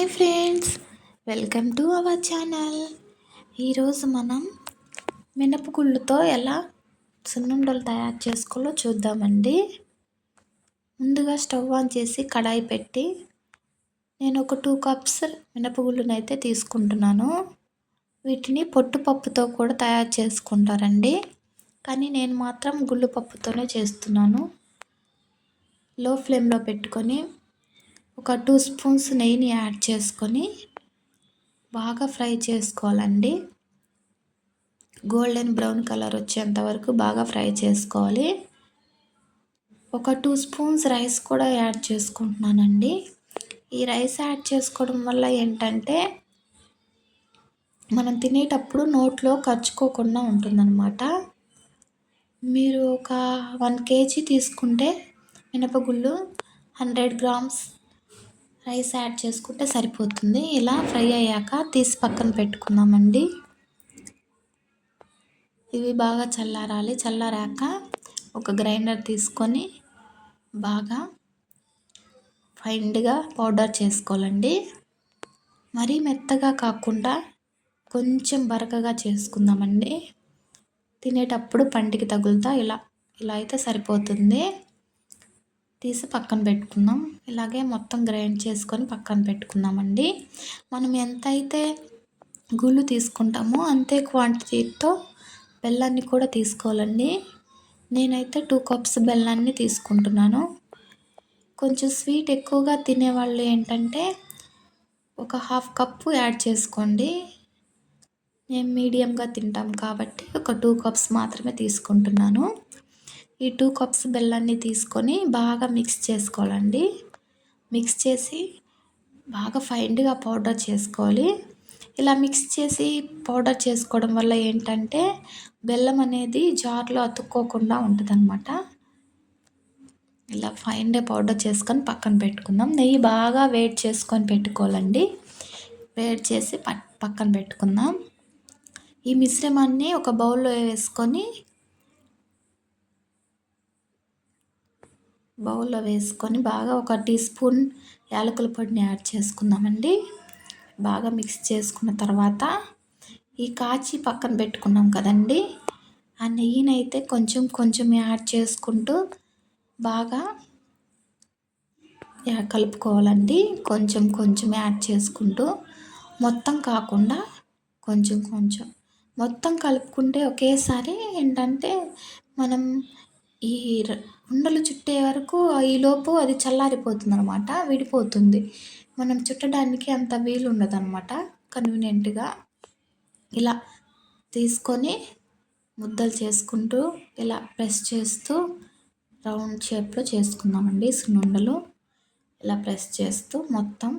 Hi friends welcome to our channel. ఈరోజు మనం మినపగుళ్ళుతో ఎలా సున్నుండలు తయారు చేసుకోవాలో చూద్దామండి. ముందుగా స్టవ్ ఆన్ చేసి కడాయి పెట్టి నేను ఒక టూ కప్స్ మినపగుళ్ళునైతే అయితే తీసుకుంటున్నాను. వీటిని పొట్టుపప్పుతో కూడా తయారు చేసుకుంటారండి. కానీ నేను మాత్రం గుళ్ళు పప్పుతోనే చేస్తున్నాను. లో ఫ్లేమ్లో పెట్టుకొని ఒక టూ స్పూన్స్ నెయ్యిని యాడ్ చేసుకొని బాగా ఫ్రై చేసుకోవాలండి. గోల్డెన్ బ్రౌన్ కలర్ వచ్చేంత వరకు బాగా ఫ్రై చేసుకోవాలి. ఒక టూ స్పూన్స్ రైస్ కూడా యాడ్ చేసుకుంటున్నానండి. ఈ రైస్ యాడ్ చేసుకోవడం వల్ల ఏంటంటే మనం తినేటప్పుడు నోట్లో ఖర్చుకోకుండా ఉంటుందన్నమాట. మీరు ఒక వన్ కేజీ తీసుకుంటే మినపగుళ్ళు హండ్రెడ్ గ్రామ్స్ రైస్ యాడ్ చేసుకుంటే సరిపోతుంది. ఇలా ఫ్రై అయ్యాక తీసి పక్కన పెట్టుకుందామండి. ఇవి బాగా చల్లారాలి. చల్లారాక ఒక గ్రైండర్ తీసుకొని బాగా ఫైన్గా పౌడర్ చేసుకోవాలండి. మరీ మెత్తగా కాకుండా కొంచెం బరకగా చేసుకుందామండి. తినేటప్పుడు పంటికి తగులుతా ఇలా ఇలా అయితే సరిపోతుంది. తీసి పక్కన పెట్టుకుందాం. ఇలాగే మొత్తం గ్రైండ్ చేసుకొని పక్కన పెట్టుకుందామండి. మనం ఎంతైతే గుళ్ళు తీసుకుంటామో అంతే క్వాంటిటీతో బెల్లాన్ని కూడా తీసుకోవాలండి. నేనైతే టూ కప్స్ బెల్లాన్ని తీసుకుంటున్నాను. కొంచెం స్వీట్ ఎక్కువగా తినేవాళ్ళు ఏంటంటే ఒక హాఫ్ కప్పు యాడ్ చేసుకోండి. మేము మీడియంగా తింటాం కాబట్టి ఒక టూ కప్స్ మాత్రమే తీసుకుంటున్నాను. ఈ టూ కప్స్ బెల్లాన్ని తీసుకొని బాగా మిక్స్ చేసుకోవాలండి. మిక్స్ చేసి బాగా ఫైన్గా పౌడర్ చేసుకోవాలి. ఇలా మిక్స్ చేసి పౌడర్ చేసుకోవడం వల్ల ఏంటంటే బెల్లం అనేది జార్లో అతుక్కోకుండా ఉంటుందన్నమాట. ఇలా ఫైన్గా పౌడర్ చేసుకొని పక్కన పెట్టుకుందాం. నెయ్యి బాగా వేడి చేసుకొని పెట్టుకోవాలండి. వేడి చేసి పక్కన పెట్టుకుందాం. ఈ మిశ్రమాన్ని ఒక బౌల్లో వేసుకొని బౌల్లో వేసుకొని బాగా ఒక టీ స్పూన్ యాలకుల పొడిని యాడ్ చేసుకుందామండి. బాగా మిక్స్ చేసుకున్న తర్వాత ఈ కాచి పక్కన పెట్టుకున్నాం కదండి. ఆ నెయ్యిని అయితే కొంచెం కొంచెం యాడ్ చేసుకుంటూ బాగా కలుపుకోవాలండి. కొంచెం కొంచెం యాడ్ చేసుకుంటూ మొత్తం కాకుండా కొంచెం కొంచెం. మొత్తం కలుపుకుంటే ఒకేసారి ఏంటంటే మనం ఈ ఉండలు చుట్టే వరకు ఈలోపు అది చల్లారిపోతుంది అనమాట విడిపోతుంది. మనం చుట్టడానికి అంత వీలు ఉండదు అనమాట కన్వీనియంట్గా ఇలా తీసుకొని ముద్దలు చేసుకుంటూ ఇలా ప్రెస్ చేస్తూ రౌండ్ షేప్లో చేసుకుందామండి. సున్నుండలు ఇలా ప్రెస్ చేస్తూ మొత్తం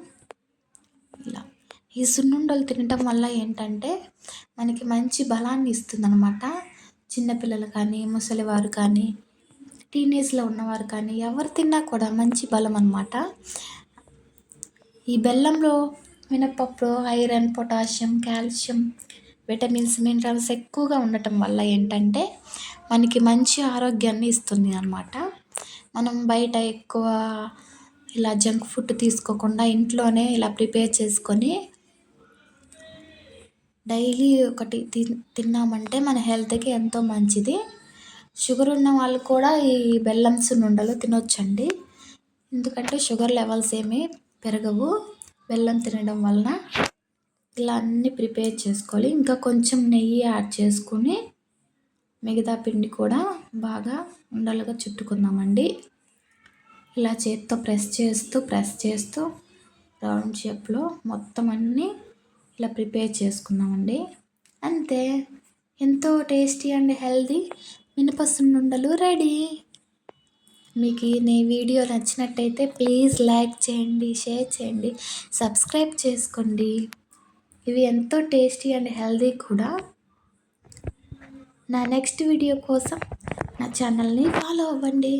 ఇలా. ఈ సున్నుండలు తినటం వల్ల ఏంటంటే మనకి మంచి బలాన్ని ఇస్తుంది అనమాట చిన్నపిల్లలు కానీ ముసలివారు కానీ టీనేజ్లో ఉన్నవారు కానీ ఎవరు తిన్నా కూడా మంచి బలం అనమాట ఈ బెల్లంలో మినపప్పు iron potassium calcium vitamins minerals ఎక్కువగా ఉండటం వల్ల ఏంటంటే మనకి మంచి ఆరోగ్యాన్ని ఇస్తుంది అనమాట మనం బయట ఎక్కువ ఇలా జంక్ ఫుడ్ తీసుకోకుండా ఇంట్లోనే ఇలా ప్రిపేర్ చేసుకొని డైలీ ఒకటి తిన్నామంటే మన హెల్త్కి ఎంతో మంచిది. షుగర్ ఉన్న వాళ్ళు కూడా ఈ బెల్లం సున్నుండలు తినొచ్చండి. ఎందుకంటే షుగర్ లెవెల్స్ ఏమీ పెరగవు. బెల్లం తినడం వలన ఇలా అన్నీ ప్రిపేర్ చేసుకోవాలి. ఇంకా కొంచెం నెయ్యి యాడ్ చేసుకుని మిగతా పిండి కూడా బాగా ఉండలుగా చుట్టుకుందామండి. ఇలా చేత్తో ప్రెస్ చేస్తూ ప్రెస్ చేస్తూ రౌండ్ షేప్లో మొత్తం అన్నీ ఇలా ప్రిపేర్ చేసుకుందామండి. అంతే. ఎంతో టేస్టీ అండ్ హెల్దీ మినప సున్నుండలు రెడీ. మీకు నీ వీడియో నచ్చినట్టయితే ప్లీజ్ లైక్ చేయండి షేర్ చేయండి సబ్స్క్రైబ్ చేసుకోండి. ఇవి ఎంతో టేస్టీ అండ్ హెల్దీ కూడా. నా నెక్స్ట్ వీడియో కోసం నా ఛానల్ని ఫాలో అవ్వండి.